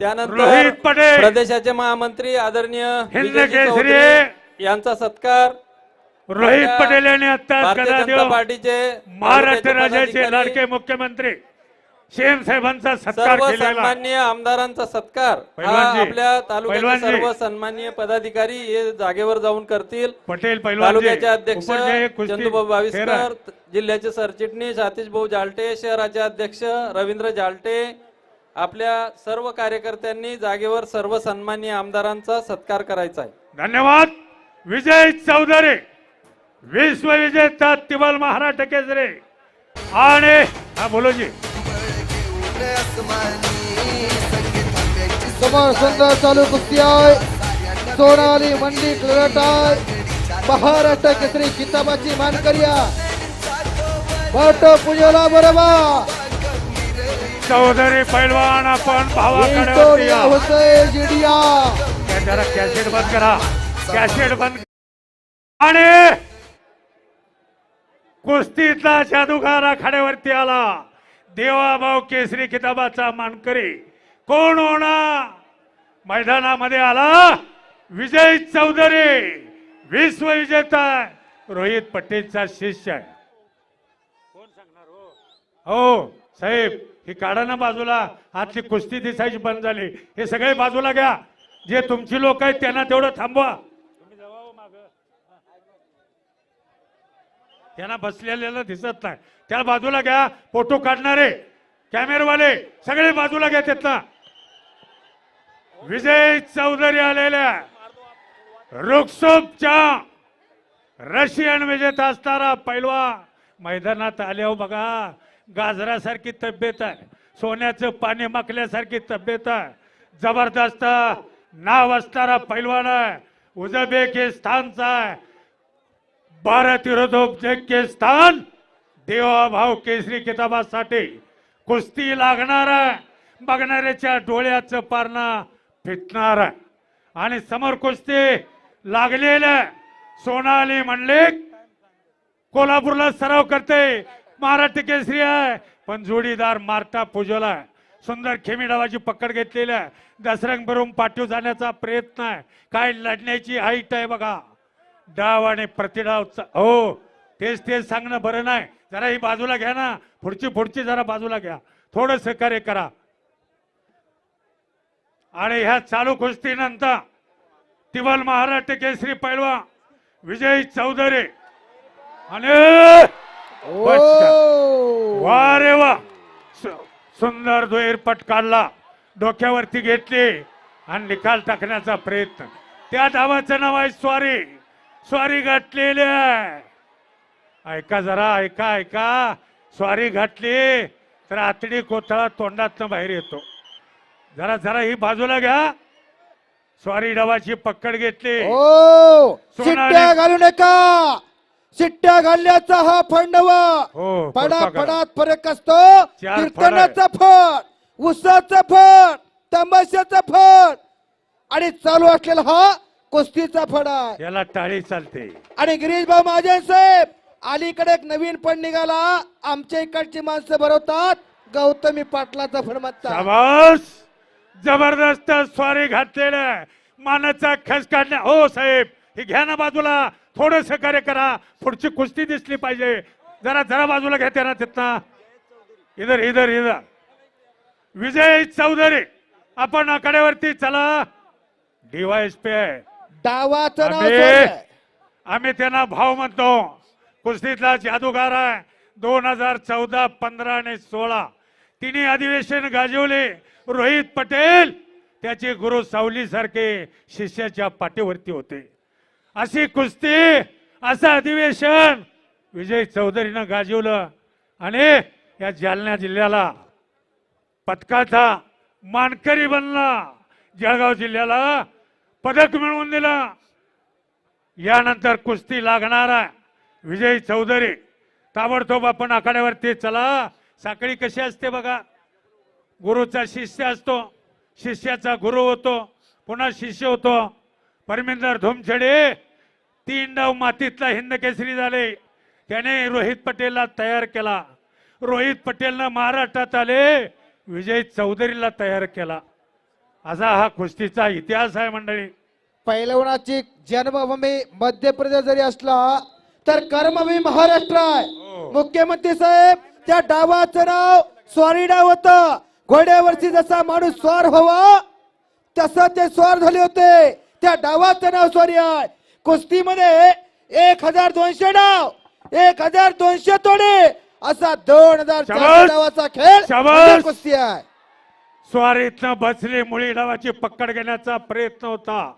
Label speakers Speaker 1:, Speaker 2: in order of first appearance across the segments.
Speaker 1: त्यानंतर
Speaker 2: रोहित पटेल.
Speaker 1: प्रदेशाचे महामंत्री आदरणीय
Speaker 2: हिंद
Speaker 1: विजयजी
Speaker 2: केसरी.
Speaker 1: चौधरी यांचा सत्कार.
Speaker 2: रोहित पटेल यांनी आता
Speaker 1: भारतीय जनता पार्टीचे
Speaker 2: महाराष्ट्र
Speaker 1: तालुक्याचे
Speaker 2: राज्याचे
Speaker 1: पदाधिकारी,
Speaker 2: लाडके मुख्यमंत्री. सीएम साहेबांचा सत्कार
Speaker 1: सर्व
Speaker 2: केलेला.
Speaker 1: सन्माननीय आमदारांचा सत्कार. हा
Speaker 2: पैलवानजी,
Speaker 1: आपल्या तालुक्याचे
Speaker 2: पैलवानजी.
Speaker 1: सर्व सन्माननीय पदाधिकारी हे जागेवर जाऊन करतील.
Speaker 2: पटेल
Speaker 1: तालुक्याचे अध्यक्ष चंदूभाऊ
Speaker 2: फेरा.
Speaker 1: बाविस्कर जिल्ह्याचे सरचिटणीस आतिश भाऊ जालटे शहराचे अध्यक्ष रवींद्र जालटे आपल्या सर्व कार्यकर्त्यांनी जागेवर सर्व सन्माननीय आमदारांचा सत्कार करायचा आहे.
Speaker 2: धन्यवाद. विजय चौधरी विश्व विजेता तिबल महाराष्ट्र केसरी आणि हा बोलो जी
Speaker 3: समोर सुंदर चालू कुस्ती आहे. सोनाली मंडी लढत आहे. महाराष्ट्र केसरी किताबाची मानकर्या भट पूजेला बरोबर.
Speaker 2: चौधरी पैलवान आपण भावाकडे जरा कॅसेट बंद करा. कॅसेट बंद आणि कुस्तीतला जादूगार आखाड्यावरती आला. देवाभाऊ केसरी किताबाचा मानकरी. कोण होणार? मैदानामध्ये आला विजय चौधरी. विश्व विजेता रोहित पटेलचा शिष्य आहे. कोण सांगणार हो? हो साहेब ही काढा ना बाजूला. आजची कुस्ती दिसायची बंद झाली. हे सगळे बाजूला घ्या. जे तुमची लोक आहेत त्यांना तेवढं थांबवा. त्यांना बसलेल्याला दिसत नाही. त्या बाजूला घ्या. फोटो काढणारे कॅमेरावाले सगळे बाजूला घ्या त्यातला विजय चौधरी आलेल्या रुक्सोपच्या रशियन विजेता असणारा पैलवा मैदानात आल्यावर बघा. गाजरासारखी तब्येत आहे. सोन्याचं पाणी माकल्यासारखी तब्येत आहे. जबरदस्त नाव असणारा पैलवान आहे. उझबेकिस्तानचा आहे. भारत विरोध उझबेकिस्तान देवाभाव केसरी किताबासाठी कुस्ती लागणार आहे. बघणाऱ्याच्या डोळ्याचं पारणा फिटणार आहे. आणि समोर कुस्ती लागलेलं सोनाली म्हणले कोल्हापूरला सराव करते. महाराष्ट्र केसरी आहे. पण जोडीदार मारता पुजोला आहे. सुंदर खेमी डावाची पकड घेतलेली आहे. दसरंग भरून पाठीव जाण्याचा प्रयत्न आहे. काय लढण्याची हाईट आहे बघा. डाव आणि प्रतिडाव हो तेच तेच सांगणं बरं नाही. जरा ही बाजूला घ्या ना. पुढची पुढची जरा बाजूला घ्या. थोडं सहकार्य करा. आणि ह्या चालू कुस्तीनंतर तिवल महाराष्ट्र केसरी पैलवा विजय चौधरी. आणि
Speaker 3: ओ!
Speaker 2: वा रे वा. सु- सुंदर दुहेर पट काढला डोक्यावरती घेतली आणि निकाल टाकण्याचा प्रयत्न. त्या धावाचं नाव आहे स्वारी. स्वारी घातलेली आहे. ऐका जरा ऐका ऐका. स्वारी घातली तर आतडी कोथळा तोंडातनं बाहेर येतो. जरा जरा ही बाजूला घ्या. स्वारी डावाची पकड घेतली.
Speaker 3: ओ!
Speaker 2: सोनाली-
Speaker 3: शिट्ट्या घालू नका. शिट्ट्या घालण्याचा हा फंडवा.
Speaker 2: हो
Speaker 3: पडा
Speaker 2: पडतो करा.
Speaker 3: पडात फरक असतो. कीर्तनाचा फळ उसाचा फळ तमाशाचा फळ आणि चालू असलेला हा कुस्तीचा फळ आहे.
Speaker 2: याला टाळी चालते.
Speaker 3: आणि गिरीश भाऊ महाजन साहेब अलीकडे एक नवीन पण निघाला. आमच्या इकडची माणसं भरवतात. गौतमी पाटलाचा फळ म्हणतात.
Speaker 2: जबरदस्त स्वारी घातलेलं मानाचा खस काढण्या हो साहेब हे घ्या ना बाजूला. थोडं सहकार्य करा. पुढची कुस्ती दिसली पाहिजे. जरा जरा बाजूला घ्या ना तिथनं. इधर इधर इधर. विजय चौधरी. आपण आकड्यावरती चला. डीवायएसपी आहे.
Speaker 3: डावाचं
Speaker 2: आम्ही त्यांना भाव म्हणतो. कुस्तीतला जादूगार आहे. दोन हजार चौदा पंधरा आणि सोळा. तिन्ही अधिवेशन गाजवले. रोहित पटेल त्याचे गुरु सावली सारखे शिष्याच्या पाठीवरती होते. अशी कुस्ती असं अधिवेशन. विजय चौधरीनं गाजवलं. आणि या जालना जिल्ह्याला पदकाचा मानकरी बनला. जळगाव जिल्ह्याला पदक मिळवून दिलं. यानंतर कुस्ती लागणार आहे. विजय चौधरी ताबडतोब आपण आखाड्यावरती चला. साखळी कशी असते बघा. गुरुचा शिष्य असतो. शिष्याचा गुरु होतो. पुन्हा शिष्य होतो. परमिंदर धुमछडे तीन डाव मातीतला हिंद केसरी झाले. त्याने रोहित पटेलला तयार केला. रोहित पटेलनं महाराष्ट्रात आले. विजय चौधरीला तयार केला. असा हा कुस्तीचा इतिहास आहे मंडळी.
Speaker 3: पैलवानाची जन्मभूमी मध्य प्रदेश जरी असला तर कर्मभूमी महाराष्ट्र आहे.
Speaker 2: हो.
Speaker 3: मुख्यमंत्री साहेब त्या डावाचं नाव स्वारी डाव होत. घोड्यावरची जसा माणूस स्वार व्हावा तसं ते स्वार झाले होते. त्या डावाचं नाव स्वारी आहे. कुस्तीमध्ये एक हजार दोनशे डाव एक हजार दोनशे तोडे. असा दोन हजार. डावाचा खेळ. म्हणजे कुस्ती आहे.
Speaker 2: स्वारीतनं बसली मुळी डावाची पकड घेण्याचा प्रयत्न होता.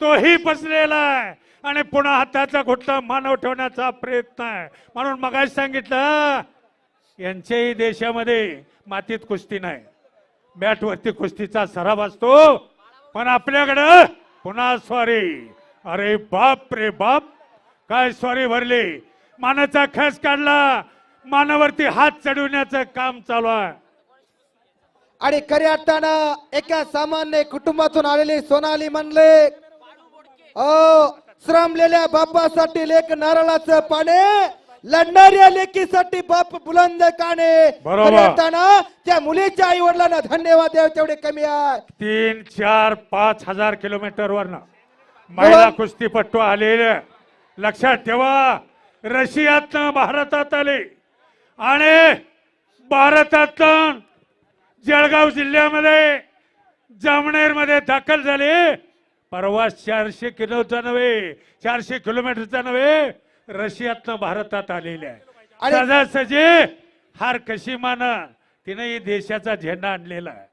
Speaker 2: तोही बसलेला आहे. आणि पुन्हा हाताचा घुटला मानव ठेवण्याचा प्रयत्न आहे. म्हणून मगाशी सांगितलं यांच्याही देशामध्ये मातीत कुस्ती नाही. बॅटवरती कुस्तीचा सराव असतो. पण आपल्याकडं पुन्हा स्वारी. अरे बाप रे बाप. काय स्वारी भरली? मानाचा खेस काढला. मानावरती हात चढवण्याचं काम चालू आहे.
Speaker 3: आणि खऱ्या अर्थानं एका सामान्य कुटुंबातून आलेली सोनाली म्हणले अ श्रमलेल्या बापासाठी लेख नारळाचं पाने लढणाऱ्या लेकीसाठी बाप बुलंद काने.
Speaker 2: बरोबर.
Speaker 3: त्या मुलीच्या आई वडिलांना धन्यवाद द्यावे तेवढे कमी आहे
Speaker 2: तीन चार पाच हजार किलोमीटर वरनं महिला कुस्तीपट्टू आलेले. लक्षात ठेवा रशियातनं भारतात आले. आणि भारतातून जळगाव जिल्ह्यामध्ये जामनेरमध्ये दाखल झाले. परवा चारशे किलोचा नव्हे चारशे किलोमीटरचा नव्हे रशियातनं भारतात आलेले आहे. सहजासहजी हार कशी मान? तिने देशाचा झेंडा आणलेला आहे.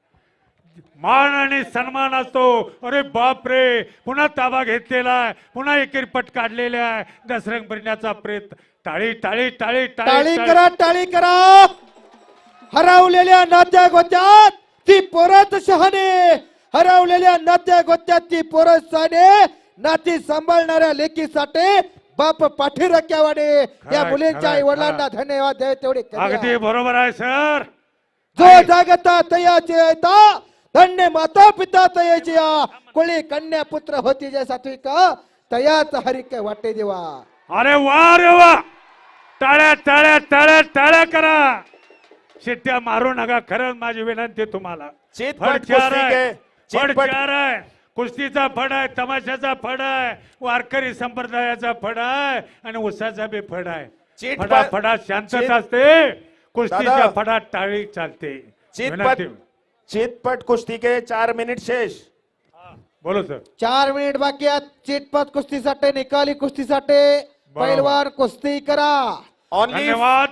Speaker 2: मान आणि सन्मान असतो. अरे बाप रे पुन्हा ताबा घेतलेला आहे. पुन्हा एकेरी पट काढलेला आहे. दसरंग भरण्याचा प्रयत्न. टाळी टाळी टाळी
Speaker 3: टाळी करा टाळी करा. हरवलेल्या नात्या गोत्यात ती परत शहाणे. हरवलेल्या नात्या गोत्यात ती परत शहाणे. नाती सांभाळणाऱ्या लेकीसाठी बाप पाठी रक्यावाडे या
Speaker 2: खरंय,
Speaker 3: मुलींच्या
Speaker 2: खरंय,
Speaker 3: आई वडिलांना. धन्यवाद द्यावे तेवढे.
Speaker 2: अगदी बरोबर आहे सर.
Speaker 3: जो जागता तयाचे येता धन्य माता पिता तयाची या कोळी कन्या पुत्र होती जे सात्विक तयाच हरिक वाटे देवा.
Speaker 2: अरे वा रे वा. टाळ्या टाळ्या टाळ्या टाळ्या करा. शिट्ट्या मारू नका खरंच माझी विनंती तुम्हाला.
Speaker 4: चितपट
Speaker 2: फड चार
Speaker 4: कुस्ती
Speaker 2: आहे
Speaker 4: के,
Speaker 2: फड
Speaker 4: चितपट-
Speaker 2: चार आहे कुस्तीचा फड आहे तमाशाचा फड आहे वारकरी संप्रदायाचा फड आहे आणि उसाचा बी फड आहे.
Speaker 4: चितपट-
Speaker 2: फडा फडात शांतता
Speaker 4: चित-
Speaker 2: असते कुस्तीच्या
Speaker 4: दादा.
Speaker 2: फडात टाळी चालते.
Speaker 4: चितपट
Speaker 2: विनंती.
Speaker 4: चितपट कुस्ती के चार मिनिट शेष.
Speaker 2: बोलो सर.
Speaker 3: चार मिनिट बाकी आहेत. चिटपट कुस्तीसाठी निकाली कुस्तीसाठी. पैलवान कुस्ती करा.
Speaker 4: ओनली
Speaker 2: धन्यवाद.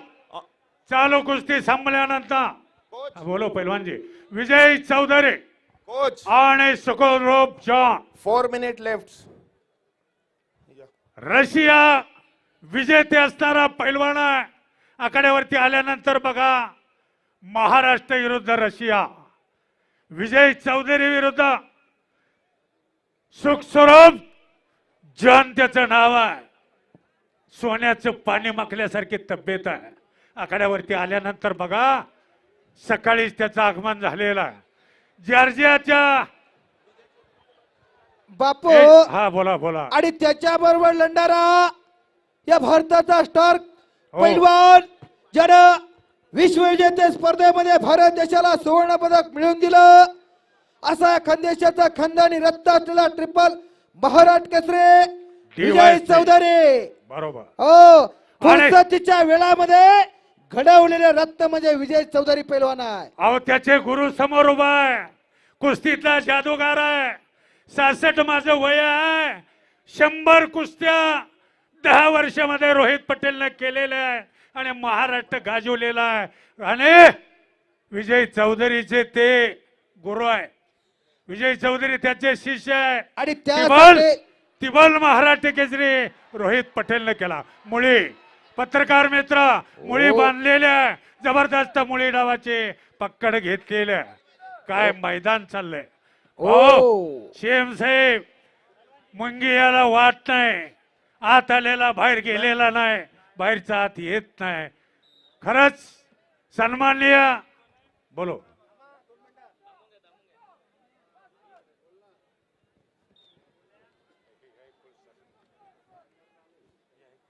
Speaker 2: चालू कुस्ती संपल्यानंतर. हा, बोलो पैलवानजी. विजय चौधरी.
Speaker 4: कोच
Speaker 2: आणि सुकोरोप John.
Speaker 4: Four minute left
Speaker 2: Russia विजेते असणारा पैलवान आकड्यावरती आल्यानंतर बघा महाराष्ट्र विरुद्ध रशिया. विजय चौधरी विरुद्ध. सुखस्वरूप जॉन त्याचं नाव आहे. सोन्याचं पाणी माकल्यासारखी तब्येत आहे. आकड्यावरती आल्यानंतर बघा सकाळीच त्याचं आगमन झालेलं आहे. जॉर्जियाच्या
Speaker 3: बापू
Speaker 2: हा बोला बोला
Speaker 3: आणि त्याच्या बरोबर लढणारा या भारताचा स्टार
Speaker 2: हो.
Speaker 3: पैलवान ज्यानं विश्वविजेते स्पर्धेमध्ये भारत देशाला सुवर्ण पदक मिळवून दिलं असा खानदेशाचा खानदानी रत्न असलेला ट्रिपल महाराज केसरे विजय. चौधरी
Speaker 2: बरोबर
Speaker 3: हो फुरसतीच्या वेळामध्ये घडवलेले रत्न म्हणजे विजय चौधरी पैलवान आहे.
Speaker 2: अहो त्याचे गुरु समोर उभा आहे. कुस्तीतला जादूगार आहे. सासष्ट माझं वय आहे. शंभर कुस्त्या दहा वर्षामध्ये रोहित पटेलने केलेल्या आहे आणि महाराष्ट्र गाजवलेला आहे. आणि विजय चौधरीचे ते गुरु आहे. विजय चौधरी त्याचे शिष्य आहे.
Speaker 3: आणि
Speaker 2: तिबल
Speaker 3: त्यासाठी
Speaker 2: तिबल महाराष्ट्र केसरी रोहित पटेलने केला. मुळी. पत्रकार मित्र मुळी
Speaker 3: हो.
Speaker 2: बांधलेल्या जबरदस्त मुळी डावाचे पक्कड घेतलेल्या काय मैदान चाललंय.
Speaker 3: हो.
Speaker 2: हो. शेम साहेब मुंगी याला वाट नाही. आत आलेला बाहेर गेलेला नाही. बाहेरचा आत येत नाही. खरंच सन्माननीय. बोलो.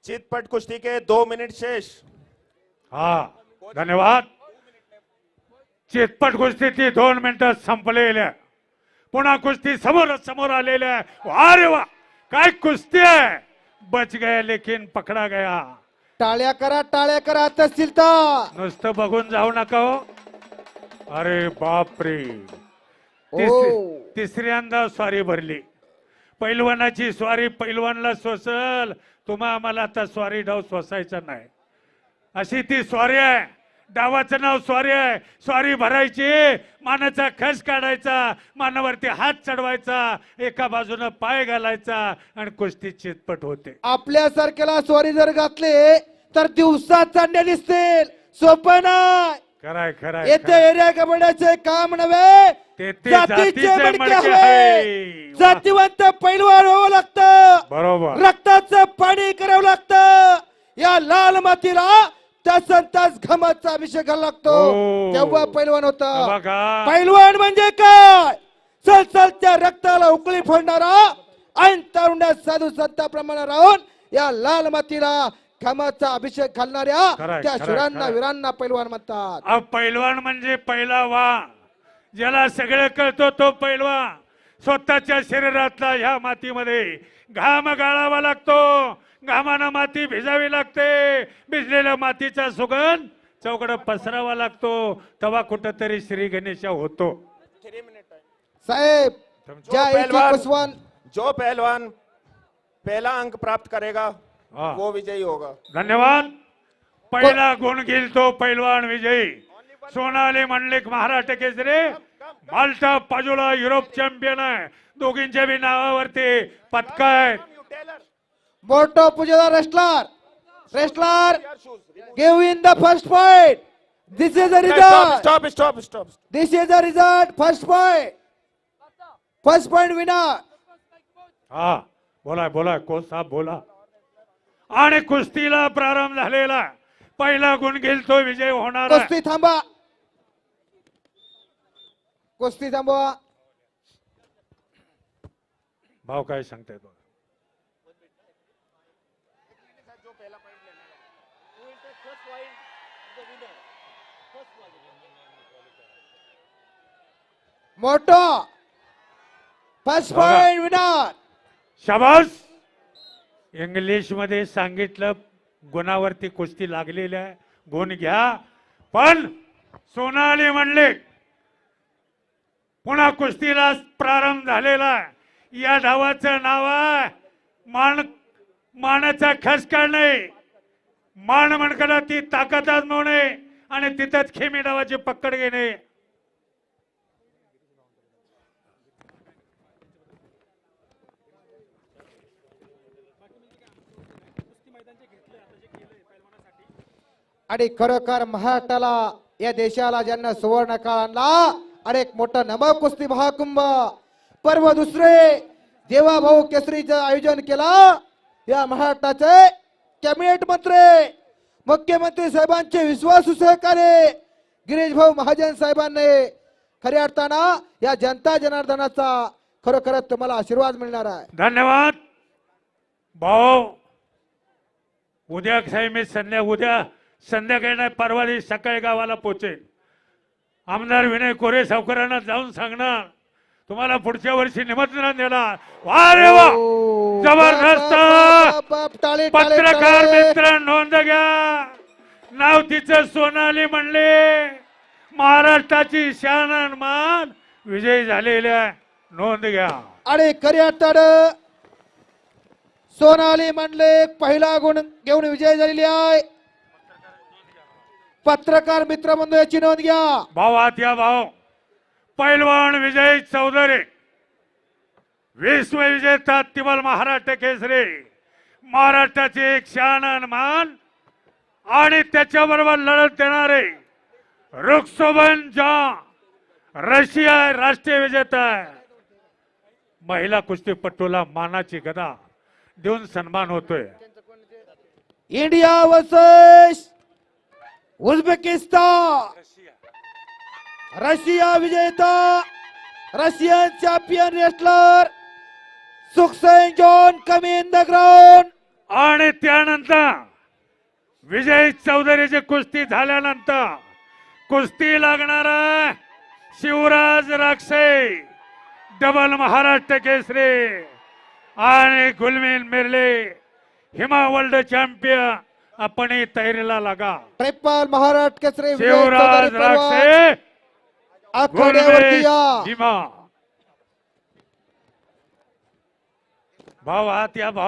Speaker 4: चितपट कुस्ती के दो मिनिट शेष।
Speaker 2: हा धन्यवाद। चितपट कुस्ती ती दोन मिनिटं संपलेल्या पुन्हा कुस्ती समोर समोर आलेल्या अरे वा काय कुस्ती आहे. बच गया लेकिन पकडा गया.
Speaker 3: टाळ्या करा टाळ्या करा तहसीलता
Speaker 2: नुसतं बघून जाऊ नका हो. अरे बापरे. तिस- तिसऱ्यांदा स्वारी भरली. पैलवानाची स्वारी पैलवानला सोसल. तुम्हा आम्हाला आता स्वारी डाव सोसायचा नाही. अशी ती स्वारी आहे. डावाचं नाव स्वारी आहे. स्वारी भरायची. मानाचा खस काढायचा. मानावरती हात चढवायचा. एका बाजूनं पाय घालायचा आणि कुस्ती चितपट होते.
Speaker 3: आपल्यासारख्याला स्वारी जर घातले तर दिवसात चांडे दिसतील. सोपं नाही.
Speaker 2: खराय खराय
Speaker 3: येथे. एरिया कबड्याचे काम नव्हे जातीचे मडके हवे.
Speaker 2: वा.
Speaker 3: जातीवंत पैलवान व्हावं लागतं
Speaker 2: बरोबर
Speaker 3: रक्ताचं पाणी करावं लागतं या लाल मातीला तास तास घामाचा अभिषेक घालावा लागतो
Speaker 2: हो.
Speaker 3: तेव्हा पैलवान होता
Speaker 2: बघा
Speaker 3: पैलवान म्हणजे काय सलसलत्या रक्ताला उकळी फोडणारा ऐन तारुण्यात साधू संताप्रमाणे राहून या लाल मातीला घामाचा अभिषेक घालणाऱ्या त्या शुरांना. वीरांना पैलवान म्हणतात.
Speaker 2: अहो पैलवान म्हणजे पहिला वा ज्याला सगळं कळतो तो पैलवान. स्वतःच्या शरीरातला ह्या मातीमध्ये घाम गाळावा लागतो. घामानं माती भिजावी लागते. भिजलेल्या मातीचा सुगंध चौकड पसरावा लागतो. तेव्हा कुठंतरी श्री गणेशा होतो.
Speaker 3: साहेब ज्या
Speaker 4: जो पहलवान- जो पहलवान पहला अंक प्राप्त करेगा
Speaker 2: हाँ।
Speaker 4: वो विजयी होगा।
Speaker 2: धन्यवाद। पहिला गुण घेईल तो पैलवान विजयी। सोनाली मंडलिक महाराष्ट्र केसरी। माल्टा पाजोला युरोप चॅम्पियन आहे. दोघींच्या बी नावावरती पदक
Speaker 3: wrestler. Wrestler
Speaker 4: Your shoes. Remove.
Speaker 3: Give in the first point this is the
Speaker 4: Stop,
Speaker 3: result
Speaker 4: stop, stop, stop.
Speaker 3: This is the result first point first point winner
Speaker 2: हा बोला बोला कोण साहेब बोला. आणि कुस्तीला प्रारंभ झालेला. पहिला गुण घेईल तो विजय होणार.
Speaker 3: कुस्ती थांबा कुस्ती थांबवा
Speaker 2: भाव काय सांगताय बघ
Speaker 3: मोठो फर्स्ट. पॉइंट विनर
Speaker 2: शाबास इंग्लिशमध्ये सांगितलं गुणावरती कुस्ती लागलेली आहे गुण घ्या. पण सोनाली म्हणले पुन्हा कुस्तीला प्रारंभ झालेला आहे. या धावाचं नाव आहे मान मानाचा खस नाही. मान म्हणकडं ती ताकद आजमवणे आणि तिथंच खेमी डावाची पकड घेणे.
Speaker 3: आणि खरोखर महाराष्ट्राला या देशाला ज्यांना सुवर्ण काळ आणला आणि एक मोठा नभ कुस्ती महाकुंभ. पर्व दुसरे देवा भाऊ केसरीचं आयोजन केलं या महाराष्ट्राचे कॅबिनेट मंत्री मुख्यमंत्री साहेबांचे विश्वासू सहकार्य गिरीश भाऊ महाजन साहेबांनी खऱ्या अर्थानं या जनता जनार्दनाचा खरोखरच तुम्हाला आशीर्वाद मिळणार आहे.
Speaker 2: धन्यवाद. भाऊ उद्या साहेब मी संध्या उद्या संध्याकाळी नाही परवा दिवशी सकाळी गावाला पोचेल आमदार विनय कोरे सावकारांना जाऊन सांगणार तुम्हाला पुढच्या वर्षी निमंत्रण देणार. वा रे वा! जबरदस्त! पत्रकार. मित्र नोंद घ्या. नाव तिचं सोनाली म्हणले महाराष्ट्राची शान मान विजयी झालेल्या नोंद घ्या.
Speaker 3: आणि खऱ्या सोनाली मंडले पहिला गुण घेऊन विजय झालेली आहे. पत्रकार मित्र बंधू याची नोंद घ्या.
Speaker 2: भावात या भाव. पैलवान विजय चौधरी. विश्व विजेता तिमल महाराष्ट्र केसरी. महाराष्ट्राचे एक शान आणि मान आणि त्याच्याबरोबर लढत देणारे रुक्सोबन जा. रशिया राष्ट्रीय विजेता आहे. महिला कुस्तीपटूला मानाची गदा देऊन सन्मान होतोय.
Speaker 3: इंडिया वर्सेस उझबेकिस्तान रशिया विजेता Russian champion wrestler Sukhsen John coming in the ground.
Speaker 2: आणि त्यानंतर विजय चौधरीची कुस्ती झाल्यानंतर कुस्ती लागणारा शिवराज राक्षे डबल महाराष्ट्र केसरी आणि गुलमीन मिरले हिमा वर्ल्ड चॅम्पियन आपण तयारीला लागा।
Speaker 3: ट्रिपल महाराष्ट्र केसरी
Speaker 2: शिवराज राक्षे
Speaker 3: आखाड्यावरती या
Speaker 2: भाव हात या भाव